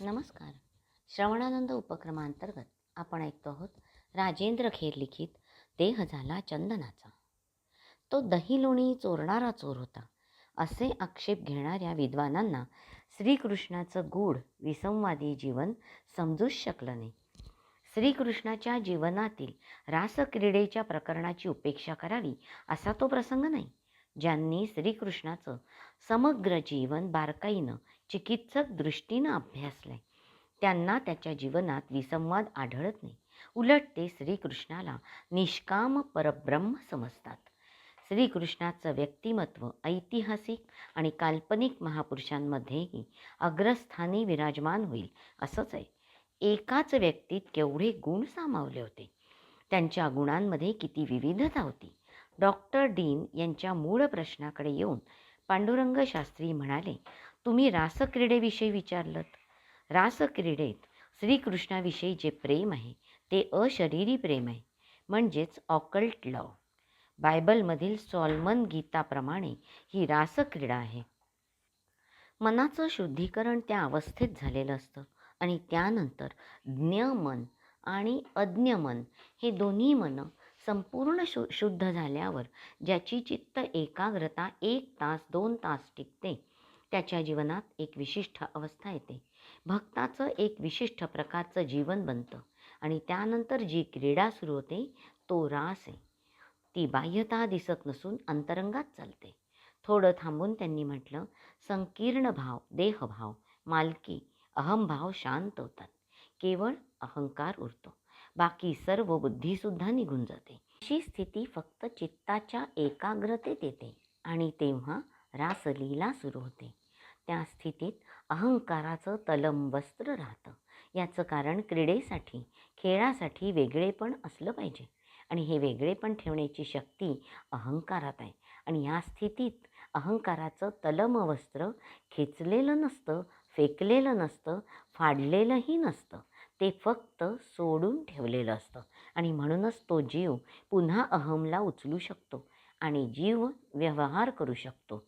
नमस्कार. श्रवणानंद उपक्रमांतर्गत आपण ऐकतो आहोत राजेंद्र खेर लिखित देह झाला चंदनाचा. तो दही लोणी चोरणारा चोर होता असे आक्षेप घेणाऱ्या विद्वानांना श्रीकृष्णाचं गूढ विसंवादी जीवन समजूच शकलं नाही. श्रीकृष्णाच्या जीवनातील रासक्रीडेच्या प्रकरणाची उपेक्षा करावी असा तो प्रसंग नाही. ज्यांनी श्रीकृष्णाचं समग्र जीवन बारकाईनं चिकित्सक दृष्टीनं अभ्यासलंय. त्यांना त्याच्या जीवनात विसंवाद आढळत नाही. उलट ते श्रीकृष्णाला निष्काम परब्रह्म समजतात. श्रीकृष्णाचं व्यक्तिमत्व ऐतिहासिक आणि काल्पनिक महापुरुषांमध्येही अग्रस्थानी विराजमान होईल असंच आहे. एकाच व्यक्तीत केवढे गुण सामावले होते? त्यांच्या गुणांमध्ये किती विविधता होती? डॉक्टर डीन यांच्या मूळ प्रश्नाकडे येऊन पांडुरंग शास्त्री म्हणाले तुम्ही रासक्रीडेविषयी विचारलत. रासक्रीडेत श्रीकृष्णाविषयी जे प्रेम आहे ते अशरीरी प्रेम आहे. म्हणजेच ऑकल्ट लव बायबलमधील सॉल्मन गीताप्रमाणे ही रासक्रीडा आहे. मनाचं शुद्धीकरण त्या अवस्थेत झालेलं असतं आणि त्यानंतर ज्ञमन आणि अज्ञमन हे दोन्ही मनं संपूर्ण शु शुद्ध झाल्यावर ज्याची चित्त एकाग्रता एक तास दोन तास टिकते त्याच्या जीवनात एक विशिष्ट अवस्था येते. भक्ताचं एक विशिष्ट प्रकारचं जीवन बनतं आणि त्यानंतर जी क्रीडा सुरू होते तो रास आहे. ती बाह्यता दिसत नसून अंतरंगात चालते. थोडं थांबून त्यांनी म्हटलं संकीर्ण भाव देहभाव मालकी अहमभाव शांत होतात. केवळ अहंकार उरतो. बाकी सर्व बुद्धीसुद्धा निघून जाते. अशी स्थिती फक्त चित्ताच्या एकाग्रतेत येते आणि तेव्हा रासलीला सुरू होते. त्या स्थितीत अहंकाराचं तलम वस्त्र राहतं. याचं कारण क्रीडेसाठी खेळासाठी वेगळेपण असलं पाहिजे. आणि हे वेगळेपण ठेवण्याची शक्ती अहंकारात आहे. आणि या स्थितीत अहंकाराचं तलम वस्त्र खेचलेलं नसतं फेकलेलं नसतं फाडलेलंही नसतं. ते फक्त सोडून ठेवलेलं असतं. आणि म्हणूनच तो जीव पुन्हा अहमला उचलू शकतो आणि जीव व्यवहार करू शकतो.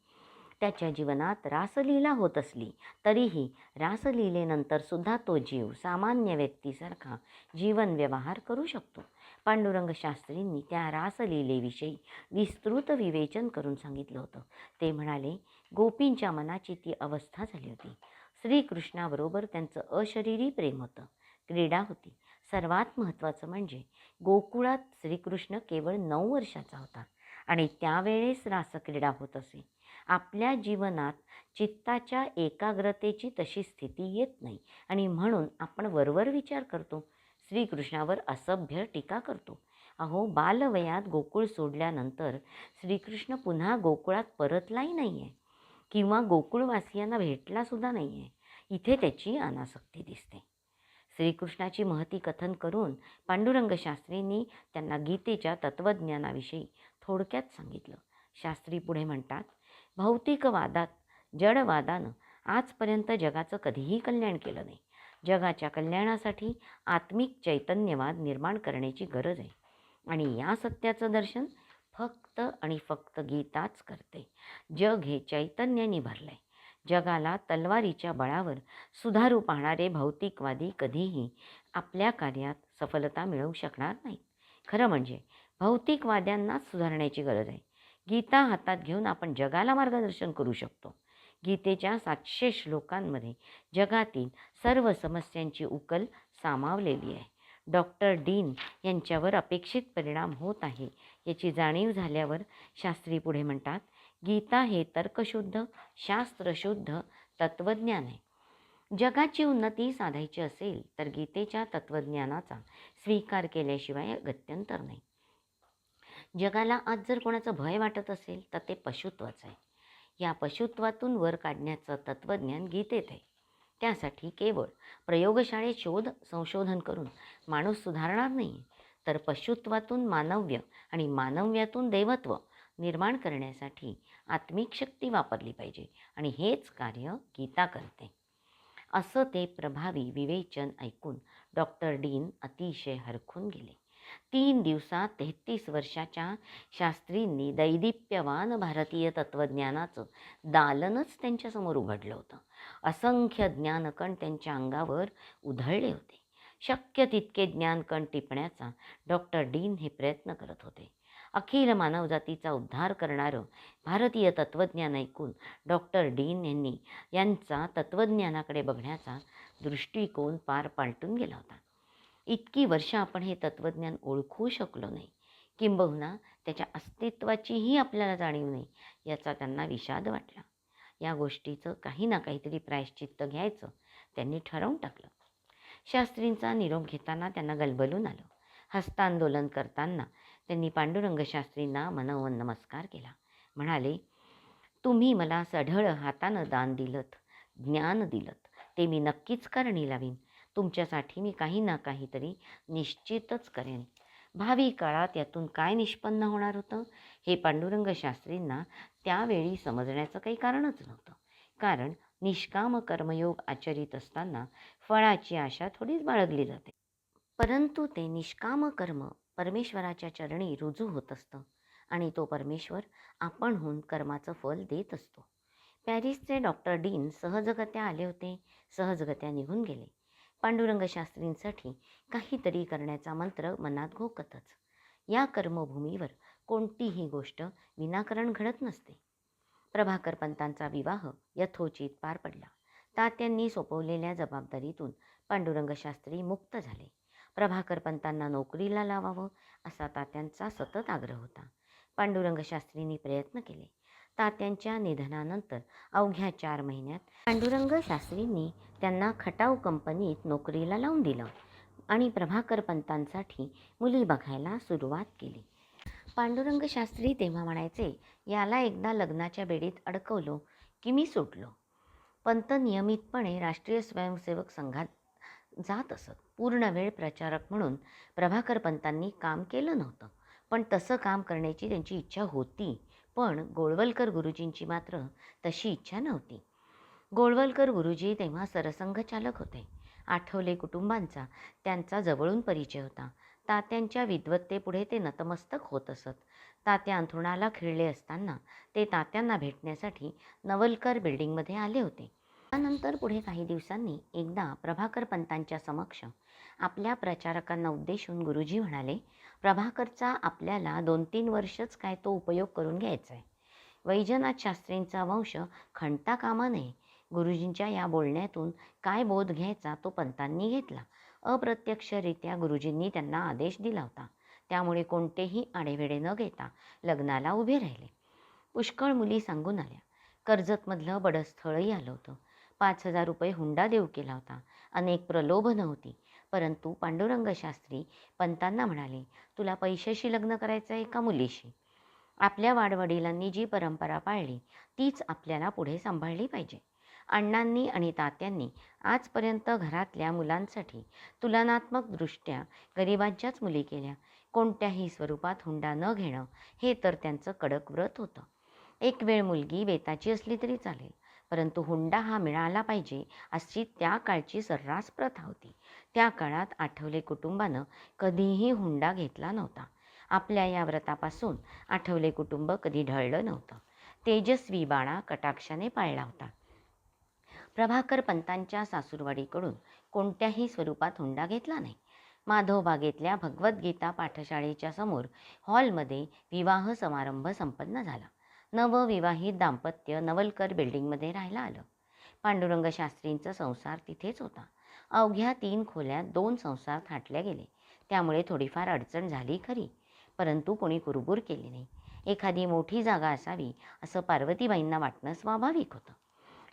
त्याच्या जीवनात रासलीला होत असली तरीही रासलीलेनंतर सुद्धा तो जीव सामान्य व्यक्तीसारखा जीवन व्यवहार करू शकतो. पांडुरंग शास्त्रींनी त्या रासलीलेविषयी विस्तृत विवेचन करून सांगितलं होतं. ते म्हणाले गोपींच्या मनाची ती अवस्था झाली होती. श्रीकृष्णाबरोबर त्यांचं अशरीरी प्रेम होतं. क्रीडा होती. सर्वात महत्त्वाचं म्हणजे गोकुळात श्रीकृष्ण केवळ नऊ वर्षाचा होता आणि त्यावेळेस रासक्रीडा होत असे. आपल्या जीवनात चित्ताच्या एकाग्रतेची तशी स्थिती येत नाही आणि म्हणून आपण वरवर विचार करतो. श्रीकृष्णावर असभ्य टीका करतो. अहो बालवयात गोकुळ सोडल्यानंतर श्रीकृष्ण पुन्हा गोकुळात परतलाही नाही आहे किंवा गोकुळवासियांना भेटलासुद्धा नाही आहे इथे त्याची अनासक्ती दिसते. श्रीकृष्णाची महती कथन करून पांडुरंग शास्त्रींनी त्यांना गीतेच्या तत्त्वज्ञानाविषयी थोडक्यात सांगितलं. शास्त्री पुढे म्हणतात भौतिकवादात जडवादानं आजपर्यंत जगाचं कधीही कल्याण केलं नाही. जगाच्या कल्याणासाठी आत्मिक चैतन्यवाद निर्माण करण्याची गरज आहे. आणि या सत्याचं दर्शन फक्त आणि फक्त गीताच करते. जग हे चैतन्याने भरलं आहे जगाला तलवारीच्या बळावर सुधारू पाहणारे भौतिकवादी कधीही आपल्या कार्यात सफलता मिळवू शकणार नाहीत. खरं म्हणजे भौतिकवाद्यांनाच सुधारण्याची गरज आहे. गीता हातात घेऊन आपण जगाला मार्गदर्शन करू शकतो. गीतेच्या सातशे श्लोकांमध्ये जगातील सर्व समस्यांची उकल सामावलेली आहे. डॉक्टर डीन यांच्यावर अपेक्षित परिणाम होत आहे याची जाणीव झाल्यावर शास्त्री पुढे म्हणतात गीता हे तर्कशुद्ध शास्त्रशुद्ध तत्त्वज्ञान आहे. जगाची उन्नती साधायची असेल तर गीतेच्या तत्त्वज्ञानाचा स्वीकार केल्याशिवाय गत्यंतर नाही. जगाला आज जर कोणाचं भय वाटत असेल तर ते पशुत्वच आहे. या पशुत्वातून वर काढण्याचं तत्त्वज्ञान गीतेत आहे. त्यासाठी केवळ प्रयोगशाळेत शोध संशोधन करून माणूस सुधारणार नाही तर पशुत्वातून मानव्य आणि मानव्यातून देवत्व निर्माण करण्यासाठी आत्मिक शक्ती वापरली पाहिजे आणि हेच कार्य गीता करते. असं ते प्रभावी विवेचन ऐकून डॉक्टर डीन अतिशय हरखून गेले. तीन दिवसात तेहतीस वर्षाच्या शास्त्रींनी दैदिप्यवान भारतीय तत्त्वज्ञानाचं दालनच त्यांच्यासमोर उघडलं होतं. असंख्य ज्ञानकण त्यांच्या अंगावर उधळले होते. शक्य तितके ज्ञानकण टिपण्याचा डॉक्टर डीन हे प्रयत्न करत होते. अखिल मानवजातीचा उद्धार करणारं भारतीय तत्त्वज्ञान ऐकून डॉक्टर डीन यांनी यांचा तत्त्वज्ञानाकडे बघण्याचा दृष्टिकोन पार पालटून गेला होता. इतकी वर्ष आपण हे तत्त्वज्ञान ओळखू शकलो नाही. किंबहुना त्याच्या अस्तित्वाचीही आपल्याला जाणीव नाही याचा त्यांना विषाद वाटला. या गोष्टीचं काही ना काहीतरी प्रायश्चित्त घ्यायचं त्यांनी ठरवून टाकलं. शास्त्रींचा निरोप घेताना त्यांना गलबलून आलं. हस्तांदोलन करताना त्यांनी पांडुरंगशास्त्रींना मनोवन नमस्कार केला. म्हणाले तुम्ही मला सढळ हातानं दान दिलत ज्ञान दिलत ते मी नक्कीच करणी लावीन. तुमच्यासाठी मी काही ना काहीतरी निश्चितच करेन. भावी काळात यातून काय निष्पन्न होणार होतं हे पांडुरंग शास्त्रींना त्यावेळी समजण्याचं काही कारणच नव्हतं. कारण निष्काम कर्मयोग आचरित असताना फळाची आशा थोडीच बाळगली जाते. परंतु ते निष्काम कर्म परमेश्वराच्या चरणी रुजू होत असतं आणि तो परमेश्वर आपणहून कर्माचं फल देत असतो. पॅरिसचे डॉक्टर डीन सहजगत्या आले होते सहजगत्या निघून गेले. पांडुरंग शास्त्रींसाठी काहीतरी करण्याचा मंत्र मनात घोकतच. या कर्मभूमीवर कोणतीही गोष्ट विनाकारण घडत नसते. प्रभाकर पंतांचा विवाह यथोचित पार पडला. तात्यांनी सोपवलेल्या जबाबदारीतून पांडुरंग शास्त्री मुक्त झाले. प्रभाकर पंतांना नोकरीला लावावं असा तात्यांचा सतत आग्रह होता. पांडुरंग शास्त्रींनी प्रयत्न केले. तात्यांच्या निधनानंतर अवघ्या चार महिन्यात पांडुरंग शास्त्रींनी त्यांना खटाव कंपनीत नोकरीला लावून दिलं आणि प्रभाकर पंतांसाठी मुली बघायला सुरुवात केली. पांडुरंग शास्त्री तेव्हा म्हणायचे याला एकदा लग्नाच्या बेडीत अडकवलो की मी सुटलो. पंत नियमितपणे राष्ट्रीय स्वयंसेवक संघात जात असत. पूर्ण वेळ प्रचारक म्हणून प्रभाकर पंतांनी काम केलं नव्हतं. पण तसं काम करण्याची त्यांची इच्छा होती. पण गोळवलकर गुरुजींची मात्र तशी इच्छा नव्हती. गोळवलकर गुरुजी तेव्हा सरसंघचालक होते. आठवले कुटुंबांचा त्यांचा जवळून परिचय होता. तात्यांच्या विद्वत्तेपुढे ते नतमस्तक होत असत. तात्या अंथरुणाला खिळले असताना ते तात्यांना भेटण्यासाठी नवलकर बिल्डिंगमध्ये आले होते. त्यानंतर पुढे काही दिवसांनी एकदा प्रभाकर पंतांच्या समक्ष आपल्या प्रचारकांना उद्देशून गुरुजी म्हणाले प्रभाकरचा आपल्याला दोन तीन वर्षच काय तो उपयोग करून घ्यायचा आहे वैजनाथ शास्त्रींचा वंश खंडता कामा नये गुरुजींच्या या बोलण्यातून काय बोध घ्यायचा तो पंतांनी घेतला. अप्रत्यक्षरित्या गुरुजींनी त्यांना आदेश दिला होता. त्यामुळे कोणतेही आडेवेडे न घेता लग्नाला उभे राहिले. पुष्कळ मुली सांगून आल्या. कर्जतमधलं बडस्थळही आलं होतं. पाच हजार रुपये हुंडा देऊ केला होता अनेक प्रलोभनं होती. परंतु पांडुरंग शास्त्री पंतांना म्हणाले तुला पैशाशी लग्न करायचं आहे का मुलीशी? आपल्या वाडवडिलांनी जी परंपरा पाळली तीच आपल्याला पुढे सांभाळली पाहिजे. अण्णांनी आणि तात्यांनी आजपर्यंत घरातल्या मुलांसाठी तुलनात्मकदृष्ट्या गरिबांच्याच मुली केल्या. कोणत्याही स्वरूपात हुंडा न घेणं हे तर त्यांचं कडक व्रत होतं. एक वेळ मुलगी बेताची असली तरी चालेल. परंतु हुंडा हा मिळाला पाहिजे अशी त्या काळची सर्रास प्रथा होती. त्या काळात आठवले कुटुंबानं कधीही हुंडा घेतला नव्हता. आपल्या या व्रतापासून आठवले कुटुंब कधी ढळलं नव्हतं. तेजस्वी बाणा कटाक्षाने पाळला होता. प्रभाकर पंतांच्या सासूरवाडीकडून कोणत्याही स्वरूपात हुंडा घेतला नाही. माधव बागेतल्या भगवद्गीता पाठशाळेच्या समोर हॉलमध्ये विवाह समारंभ संपन्न झाला. नवविवाहित दाम्पत्य नवलकर बिल्डिंगमध्ये राहायला आलं. पांडुरंग शास्त्रींचा संसार तिथेच होता. अवघ्या तीन खोल्यात दोन संसार थाटले गेले. त्यामुळे थोडीफार अडचण झाली खरी परंतु कोणी कुरबूर केली नाही. एखादी मोठी जागा असावी असं पार्वतीबाईंना वाटणं स्वाभाविक होतं.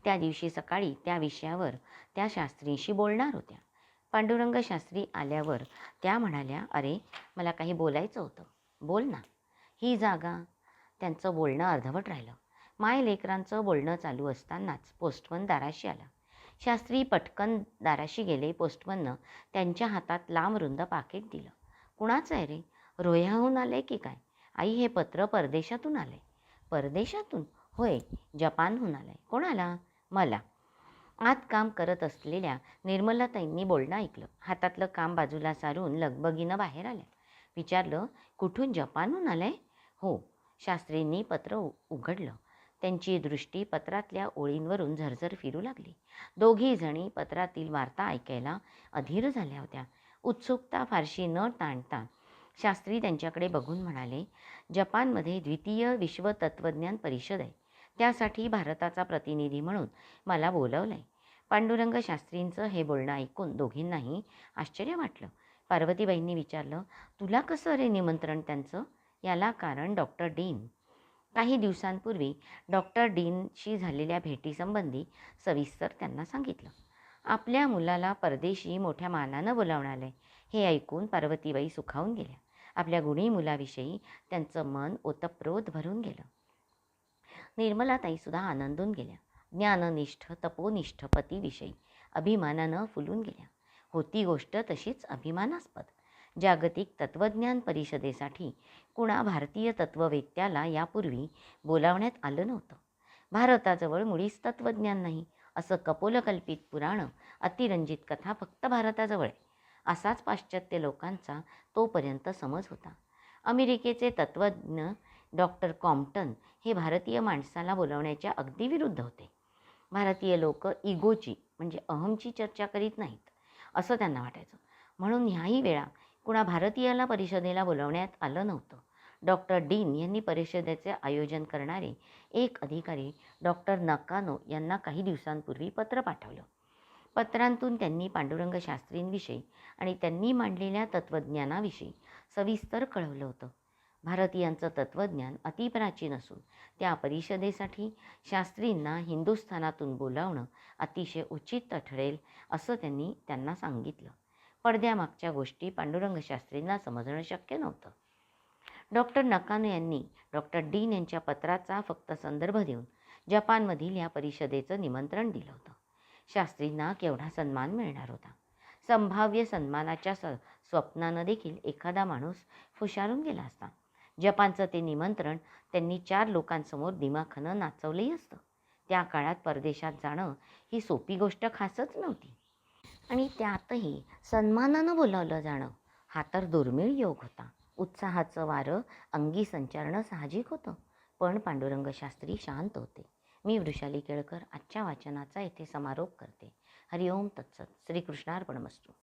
त्या दिवशी सकाळी त्या विषयावर त्या शास्त्रींशी बोलणार होत्या. पांडुरंग शास्त्री आल्यावर त्या म्हणाल्या अरे मला काही बोलायचं होतं. बोल ना. ही जागा त्यांचं बोलणं अर्धवट राहिलं. माय लेकरांचं बोलणं चालू असतानाच पोस्टमन दाराशी आला. शास्त्री पटकन दाराशी गेले. पोस्टमननं त्यांच्या हातात लांब रुंद पाकिट दिलं. कुणाचं आहे रे? रोह्याहून आलं की काय? आई हे पत्र परदेशातून आलं परदेशातून? होय जपानहून आलं आहे कोणाला? मला. आत काम करत असलेल्या निर्मलाताईंनी बोलणं ऐकलं. हातातलं काम बाजूला सारून लगबगीनं बाहेर आल्या. विचारलं कुठून? जपानहून आलं आहे हो शास्त्रींनी पत्र उ उघडलं. त्यांची दृष्टी पत्रातल्या ओळींवरून झरझर फिरू लागली. दोघी जणी पत्रातील वार्ता ऐकायला अधीर झाल्या होत्या. उत्सुकता फारशी न ताणता शास्त्री त्यांच्याकडे बघून म्हणाले जपानमध्ये द्वितीय विश्व तत्त्वज्ञान परिषद आहे. त्यासाठी भारताचा प्रतिनिधी म्हणून मला बोलवलं आहे पांडुरंग शास्त्रींचं हे बोलणं ऐकून दोघींनाही आश्चर्य वाटलं. पार्वतीबाईंनी विचारलं तुला कसं रे निमंत्रण त्यांचं? याला कारण डॉक्टर डीन. काही दिवसांपूर्वी डॉक्टर डीनशी झालेल्या भेटीसंबंधी सविस्तर त्यांना सांगितलं. आपल्या मुलाला परदेशी मोठ्या मानानं बोलावणार आहे हे ऐकून पार्वतीबाई सुखावून गेल्या. आपल्या गुणी मुलाविषयी त्यांचं मन ओतप्रोत भरून गेलं. निर्मलाताईसुद्धा आनंदून गेल्या. ज्ञाननिष्ठ तपोनिष्ठ पतीविषयी अभिमानानं फुलून गेल्या. होती गोष्ट तशीच अभिमानास्पद. जागतिक तत्त्वज्ञान परिषदेसाठी कुणा भारतीय तत्त्ववेत्याला यापूर्वी बोलावण्यात आलं नव्हतं. भारताजवळ मुळीच तत्त्वज्ञान नाही असं कपोलकल्पित पुराणं अतिरंजित कथा फक्त भारताजवळ आहे असाच पाश्चात्य लोकांचा तोपर्यंत समज होता. अमेरिकेचे तत्त्वज्ञ डॉक्टर कॉम्प्टन हे भारतीय माणसाला बोलवण्याच्या अगदी विरुद्ध होते. भारतीय लोक इगोची म्हणजे अहमची चर्चा करीत नाहीत असं त्यांना वाटायचं. म्हणून ह्याही वेळा कुणा भारतीयाला परिषदेला बोलावण्यात आलं नव्हतं. डॉक्टर डीन यांनी परिषदेचे आयोजन करणारे एक अधिकारी डॉक्टर नकानो यांना काही दिवसांपूर्वी पत्र पाठवलं. पत्रांतून त्यांनी पांडुरंग शास्त्रींविषयी आणि त्यांनी मांडलेल्या तत्त्वज्ञानाविषयी सविस्तर कळवलं होतं. भारतीयांचं तत्त्वज्ञान अतिप्राचीन असून त्या परिषदेसाठी शास्त्रींना हिंदुस्थानातून बोलावणं अतिशय उचित ठरेल असं त्यांनी त्यांना सांगितलं. पडद्यामागच्या गोष्टी पांडुरंग शास्त्रींना समजणं शक्य नव्हतं. डॉक्टर नकानो यांनी डॉक्टर डीन यांच्या पत्राचा फक्त संदर्भ देऊन जपानमधील या परिषदेचं निमंत्रण दिलं होतं. शास्त्रींना केवढा सन्मान मिळणार होता? संभाव्य सन्मानाच्या स स्वप्नानं देखील एखादा माणूस फुशारून गेला असता. जपानचं ते निमंत्रण त्यांनी चार लोकांसमोर दिमाखानं नाचवलंही असतं. त्या काळात परदेशात जाणं ही सोपी गोष्ट खासच नव्हती. आणि त्यातही सन्मानानं बोलावलं जाणं. हा तर दुर्मिळ योग होता. उत्साहाचं वारं अंगी संचारणं साहजिक होतं. पण पांडुरंग शास्त्री शांत होते. मी वृषाली केळकर आजच्या वाचनाचा येथे समारोप करते. हरिओम तत्सत. श्रीकृष्णार्पणमस्तू.